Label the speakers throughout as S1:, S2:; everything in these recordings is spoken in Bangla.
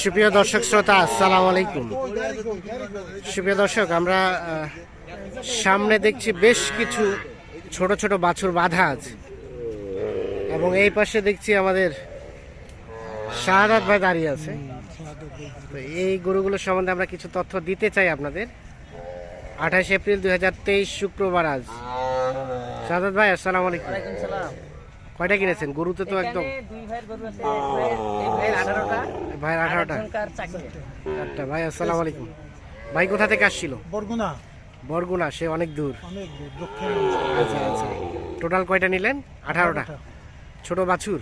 S1: সুপ্রিয় দর্শক শ্রোতা আসসালামু আলাইকুম? সুপ্রিয় দর্শক আমরা সামনে দেখছি বেশ কিছু ছোট ছোট বাছুর বাঁধা আছে। এবং এই পাশে দেখছি আমাদের শাহাদাত ভাই দাঁড়িয়ে আছে। তো এই গরুগুলো সম্বন্ধে আমরা কিছু তথ্য দিতে চাই আপনাদের। আঠাশ এপ্রিল দুই হাজার তেইশ শুক্রবার আজ। শাহাদাত ভাই আসসালামু আলাইকুম। কয়টা কিনেছেন? গরুতে তো একদম
S2: দুই ভাইয়ের গরু আছে ভাইয়ের এই ভাইয়ের আঠারোটা।
S1: ভাই আঠারোটা? আটটা ভাই আসসালামু আলাইকুম। ভাই কোথা থেকে আসছিল?
S3: বরগুনা।
S1: বরগুনা সে অনেক দূর।
S3: অনেক দূর, দক্ষিণ
S1: আচ্ছা আচ্ছা। টোটাল কয়টা নিলেন? আঠারোটা। ছোট বাছুর?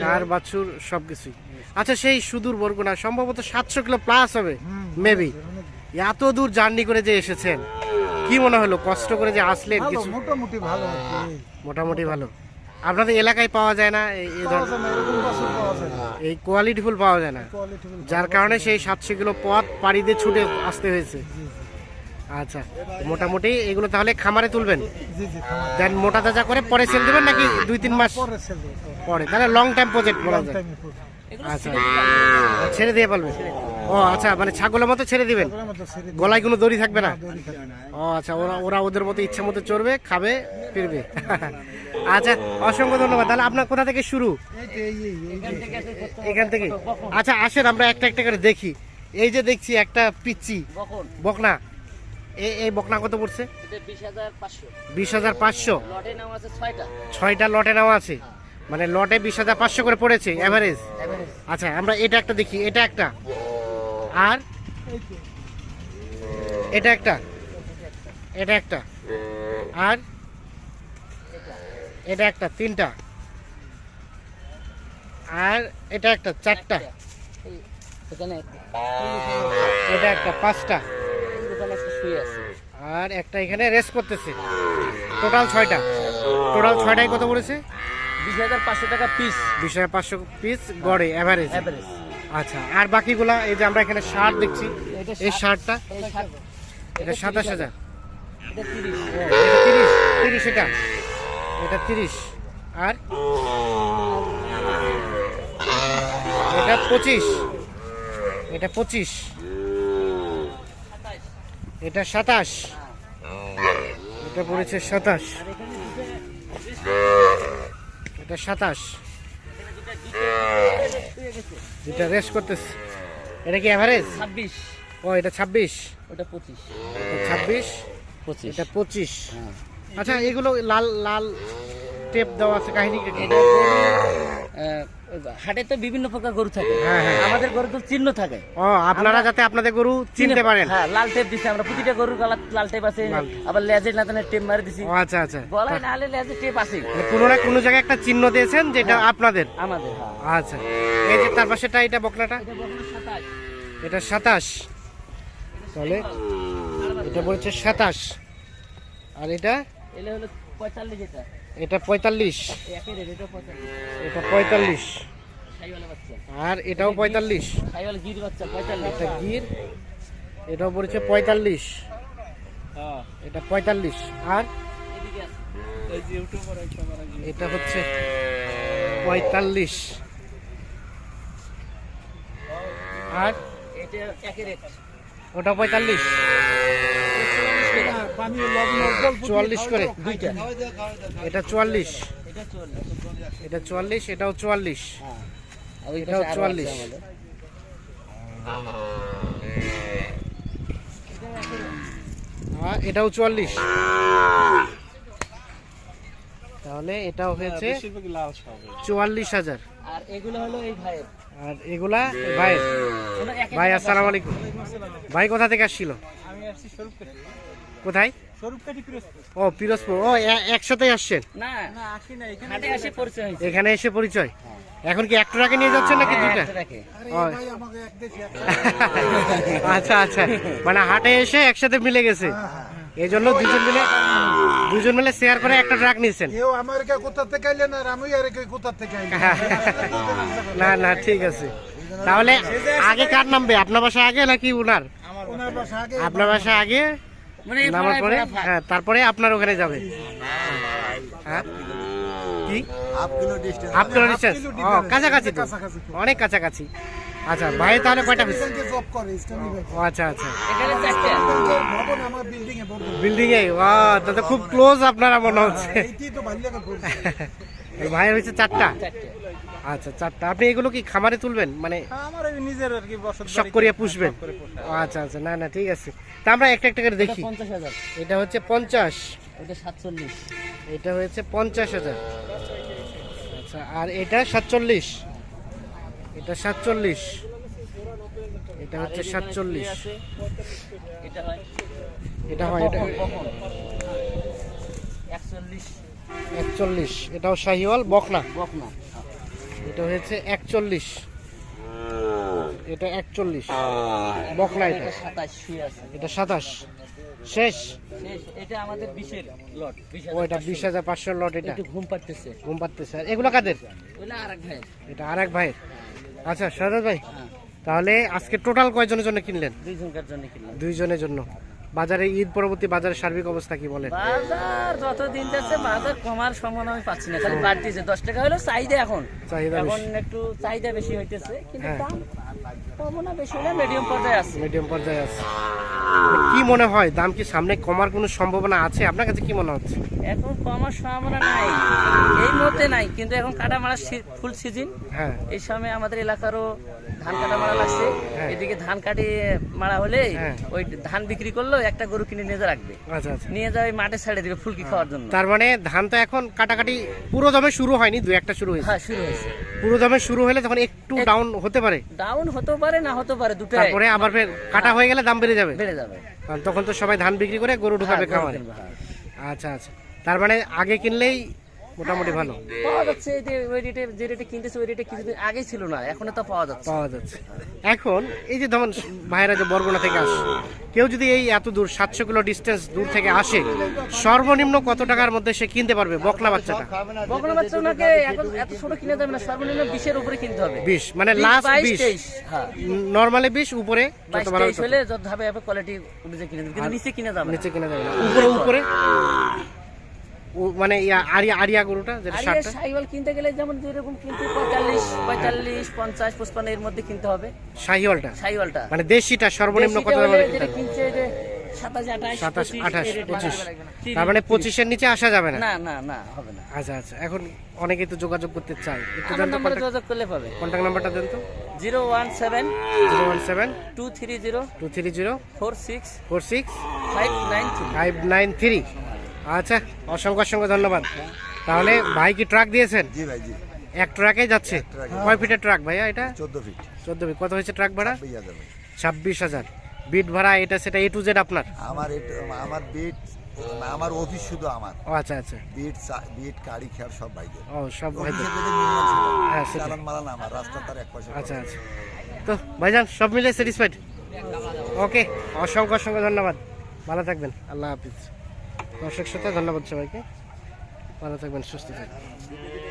S1: সার বাছুর সব কিছুই আচ্ছা সেই সুদূর বরগুনা সম্ভবত সাতশো কিলো প্লাস হবে মেবি এত দূর জার্নি করে যে এসেছেন। কি মনে হলো? কষ্ট করে যে আসলেন কিছু?
S3: মোটামুটি ভালো
S1: মোটামুটি ভালো। আপনাদের এলাকায় পাওয়া যায় না? এই- কোয়ালিটি ফুল পাওয়া যায় না। যার কারণে সেই সাতশো কিলো পথ পাড়ি দিয়ে ছুটে আসতে হয়েছে। আচ্ছা মোটামুটি এগুলো তাহলে খামারে তুলবেন। দেন মোটা তাজা করে পরে সেল দেবেন নাকি দুই তিন মাস
S3: পরে
S1: তাহলে লং টাইম প্রজেক্ট বলা যায়। আচ্ছা
S2: ছেড়ে
S1: দিয়ে পারবে ও আচ্ছা মানে ছাগলের মতো ছেড়ে দিবেন। গলায় কোনো দড়ি থাকবে না। ও আচ্ছা ওরা ওরা ওদের মতো ইচ্ছা মতো চড়বে খাবে ফিরবে। আচ্ছা অসংখ্য ধন্যবাদ। তাহলে আপনার কোথা থেকে শুরু। এখান থেকে আচ্ছা আসেন আমরা একটা একটা করে দেখি। এই যে দেখছি একটা পিচ্ছি
S2: বকনা।
S1: এই এই বকনা কত পড়ছে?
S2: বিশ হাজার পাঁচশো। ছয়টা।
S1: লটে নেওয়া আছে? মানে লটে বিশ হাজার পাঁচশো করে পড়েছে অ্যাভারেজ আচ্ছা আমরা এটা একটা দেখি এটা একটা। আর এটা একটা এটা একটা আর এটা একটা তিনটা আর এটা একটা চারটা এটা একটা পাঁচটা আর একটা এখানে রেস্ট করতেছে। টোটাল ছয়টা। টোটাল ছয়টায় কত পড়েছে?
S2: বিশ হাজার পাঁচশো টাকা পিস
S1: বিশ হাজার পাঁচশো পিস গড়ে অ্যাভারেজ
S2: অ্যাভারেজ
S1: আচ্ছা আর বাকিগুলা এই যে আমরা এখানে শার্ট দেখছি এই শার্টটা এটা সাতাশ হাজার।
S2: তিরিশ।
S1: তিরিশ এটা। এটা তিরিশ। আর? এটা পঁচিশ। এটা পঁচিশ। এটা সাতাশ। এটা পড়েছে সাতাশ। এটা সাতাশ। দুটা রেস করতেছে। এটা কি অ্যাভারেজ
S2: ছাব্বিশ।
S1: ও এটা ছাব্বিশ।
S2: ওটা পঁচিশ।
S1: ছাব্বিশ।
S2: পঁচিশ।
S1: এটা পঁচিশ। আচ্ছা এগুলো লাল লাল টেপ দেওয়া আছে কাহিনী কি?
S2: হাটে তো বিভিন্ন প্রকার গরু থাকে।
S1: হ্যাঁ, হ্যাঁ।
S2: আমাদের গরু তো চিহ্ন থাকে।
S1: আপনারা যাতে আপনাদের গরু চিনতে পারেন।
S2: হ্যাঁ লাল টেপ দিছি আমরা প্রতিটা গরুর গলা লাল টেপ আছে আবার লেজের নাতানে টেপ মারি দিছি।
S1: আচ্ছা আচ্ছা।
S2: গলায় না হলে লেজের টেপ আছে।
S1: কোনো না কোনো জায়গায় একটা চিহ্ন দিয়েছেন যেটা আপনাদের?
S2: আমাদের হ্যাঁ।
S1: আচ্ছা। এই যে তার পাশেটা এটা বকনাটা
S2: এটা সাতাশ।
S1: এটা সাতাশ। তাহলে এটা বলছে সাতাশ। আর এটা?
S2: এলে হলো পঁয়তাল্লিশ এটা।
S1: এটা পঁয়তাল্লিশ।
S2: এটা পঁয়তাল্লিশ।
S1: আর এটাও পঁয়তাল্লিশ। এটা গির এটাও পড়েছে পঁয়তাল্লিশ। এটা পঁয়তাল্লিশ। আর এটা হচ্ছে পঁয়তাল্লিশ। আর
S2: রেট
S1: ওটা পঁয়তাল্লিশ। চুয়াল্লিশ করে
S2: দুইটা।
S1: এটা চুয়াল্লিশ।
S2: এটা চুয়াল্লিশ।
S1: এটা চুয়াল্লিশ এটাও চুয়াল্লিশ।
S2: হ্যাঁ।
S1: এটাও
S2: পাশে আরও আছে
S1: 44
S2: আমাদের।
S1: আর এটাও চুয়াল্লিশ। তাহলে এটাও হয়েছে চুয়াল্লিশ হাজার।
S2: আর এগুলো হলো এই ভাইয়ের।
S1: আর এগুলা ভাই
S2: ওরা এক এক
S1: ভাই আসসালামু আলাইকুম। ভাই কোথা থেকে আসছিল?
S3: আমি আসছি স্বরূপকাঠি।
S1: কোথায়? ও পিরোজপুর। ও একসাথেই আসছেন?
S2: না
S3: না, আসি না, এখানে
S1: এসে পরিচয় এখন কি একটা টাকা নিয়ে যাচ্ছেন নাকি দুইটা?
S2: একটা রাখে।
S3: আরে,
S1: ওই।
S3: এই ভাই আমাকে এক দেশে এক
S1: আচ্ছা আচ্ছা। মানে হাটে এসে একসাথে মিলে গেছে? এই জন্য দুজন মিলে দুজন মিলে শেয়ার করে একটা ট্রাক নিয়েছেন?
S3: কেউ আমেরিকা কোথা থেকে আইলেন আর আমি আর কেউ কোথা থেকে আইলেন?
S1: না না ঠিক আছে। তাহলে আগে কার নামবে আপনার বাসা আগে নাকি উনার?
S3: ওনার বাসা। আগে
S1: আপনার বাসা আগে? নামার পরে? হ্যাঁ তারপরে আপনার ওখানে যাবে। হ্যাঁ? কি?
S4: হাফ কিলো ডিস্টেন্স
S1: ও কাছাকাছি তো। অনেক কাছাকাছি। আচ্ছা ভাই তাহলে কয়টা পিস ও আচ্ছা আচ্ছা।
S3: বিল্ডিং এ
S1: ও তাহলে খুব ক্লোজ আপনারা মনে হচ্ছে। ভাই চারটা।
S2: চারটে।
S1: আচ্ছা চারটা। আপনি এগুলো কি খামারে তুলবেন? মানে
S3: আমার নিজের আর কি বসত
S1: শখ করিয়া পুষবেন? আচ্ছা আচ্ছা না না ঠিক আছে। তা আমরা একটা একটা করে দেখি।
S2: পঞ্চাশ হাজার।
S1: এটা হচ্ছে পঞ্চাশ।
S2: ওইটা সাতচল্লিশ।
S1: এটা হয়েছে পঞ্চাশ হাজার। আচ্ছা আর এটা সাতচল্লিশ। এটা সাতচল্লিশ। এটা হচ্ছে সাতচল্লিশ।
S2: এটা হয়।
S1: এটা হয় এটা এটাও শাহিওয়াল বকনা।
S2: বকনা
S1: এটা হয়েছে একচল্লিশ। এটা একচল্লিশ। বকনা এটা।
S2: এটা সাতাশ
S1: শেষ?
S2: এটা আমাদের বিশের লট
S1: ও এটা বিশ হাজার পাঁচশো লট এটা।
S2: একটু ঘুম পাড়তেছে।
S1: ঘুম পাচ্ছে আর এগুলো কাদের?
S2: ওইটা আর এক ভাই
S1: এটা আর এক ভাইয়ের। আচ্ছা সারদ ভাই
S2: হ্যাঁ।
S1: তাহলে আজকে টোটাল কয়জনের জন্য কিনলেন?
S2: দুইজনকার জন্য কিনলাম।
S1: দুইজনের জন্য। বাজারে ঈদ পরবর্তী বাজারের সার্বিক অবস্থা কি বলেন?
S2: বাজার যত দিন যাচ্ছে বাজার কমার সম্ভাবনা আমি পাচ্ছি না খালি বাড়তিছে। দশ টাকা হলো চাহিদা এখন।
S1: চাহিদা
S2: এখন একটু চাহিদা বেশি হইতেছে কিন্তু
S1: হ্যাঁ।
S2: দাম কমও না বেশি না মিডিয়াম পর্যায়ে আছে।
S1: মিডিয়াম পর্যায়ে আছে। কি মনে হয় দাম কি সামনে কমার কোনো সম্ভাবনা আছে? আপনার কাছে কি মনে হচ্ছে?
S2: এখন কমার সম্ভাবনা নাই। এই মুহূর্তে নাই কিন্তু এখন কাটা মারা ফুল সিজন
S1: হ্যাঁ।
S2: এই সময় আমাদের এলাকারও ধান কাটা মারা লাগছে।
S1: হ্যাঁ।
S2: এদিকে ধান কাটি মারা হলে
S1: হ্যাঁ।
S2: ওই ধান বিক্রি করলেও একটা গরু কিনে নিয়ে রাখবে।
S1: আচ্ছা আচ্ছা।
S2: নিয়ে যাওয়া মাঠে ছেড়ে দিবে ফুলকি খাওয়ার জন্য।
S1: তার মানে ধান তো এখন কাটাকাটি পুরো দমে শুরু হয়নি দু একটা শুরু হয়েছে।
S2: হ্যাঁ শুরু হয়েছে।
S1: পুরো দমে শুরু হলে তখন একটু ডাউন হতে পারে।
S2: ডাউন হতে পারে না হতে পারে দুটো
S1: তারপরে আবার ফের কাটা হয়ে গেলে দাম বেড়ে যাবে।
S2: বেড়ে যাবে।
S1: তখন তো সবাই ধান বিক্রি করে গরু ঢুকাবে
S2: হ্যাঁ,
S1: খামারে।
S2: হ্যাঁ।
S1: আচ্ছা আচ্ছা। তার মানে আগে কিনলেই মোটামুটি ভালো।
S2: পাওয়া যাচ্ছে এই যে ওই রেটে যে রেটে কিনতেছে ওই রেটে কিছুদিন আগেই ছিল না এখন তো পাওয়া যাচ্ছে।
S1: পাওয়া যাচ্ছে। এখন এই যে ধরুন ভাইরা যে বরগুনা থেকে আসে কেউ যদি এই এত দূর সাতশো কিলো ডিস্টেন্স দূর থেকে আসে সর্বনিম্ন কত টাকার মধ্যে সে কিনতে পারবে বকলা বাচ্চাটা?
S2: বকনা বাচ্চা ওনাকে এখন এত ছোট কিনে যাবে না সর্বনিম্ন বিশের উপরে কিনতে হবে।
S1: বিশ মানে লাস্ট বিশ।
S2: হ্যাঁ।
S1: নর্মালি বিশ উপরে যত ভালো
S2: হলে যত হবে কোয়ালিটি অনুযায়ী কিনে দেবে কিন্তু নিচে কিনে যাবে
S1: নিচে কিনা যাবে না। উপরে উপরে। মানে আরিয়া আরিয়া গরুটা যেটা ষাটটা
S2: সাইওয়াল কিনতে গেলে যেমন যেরকম কিনতে 45 45 50 55 এর মধ্যে কিনতে হবে।
S1: সাইওয়ালটা
S2: সাইওয়ালটা
S1: মানে দেশিটা সর্বনিম্ন কত দামে কিনতে
S2: কিনছে যে 27
S1: 28 মানে 25 নিচে আসা যাবে না?
S2: না না না হবে না।
S1: আচ্ছা আচ্ছা এখন অনেকে তো যোগাযোগ করতে চায়। একটু
S2: যোগাযোগ করলে পাবে
S1: কন্টাক্ট নাম্বারটা দেন তো। 017 017
S2: 230 230 46
S1: 46 593 593 আচ্ছা অসংখ্য অসংখ্য ধন্যবাদ। তাহলে ভাই কি ট্রাক দিয়েছেন?
S4: জি ভাই জি।
S1: এক ট্রাকে যাচ্ছে?
S4: ট্রাকে।
S1: কয় ফিটের ট্রাক ভাইয়া এটা?
S4: চোদ্দ ফিট
S1: চোদ্দ ফিট কত হয়েছে ট্রাক ভাড়া? ছাব্বিশ হাজার বিট ভাড়া এটা সেটা এ টু জেড আপনার?
S4: আমার এটা- আমার বিট আমার অফিস শুধু আমার।
S1: ও আচ্ছা আচ্ছা।
S4: বিট চা- বিট গাড়ি খেয়ার সব বাইকে
S1: ও সব ভাই
S4: অফিসের যদি মিনিমাম ছিল।
S1: হ্যাঁ, সেটাই।
S4: মালান আমার রাস্তা তার এক পাশে
S1: আচ্ছা আচ্ছা। তো ভাইজান সব মিলে স্যাটিসফাইড ওকে অসংখ্য অসংখ্য ধন্যবাদ। ভালো থাকবেন। আল্লাহ হাফিজ। দর্শক শ্রোতা ধন্যবাদ সবাইকে। ভালো থাকবেন সুস্থ থাকবেন।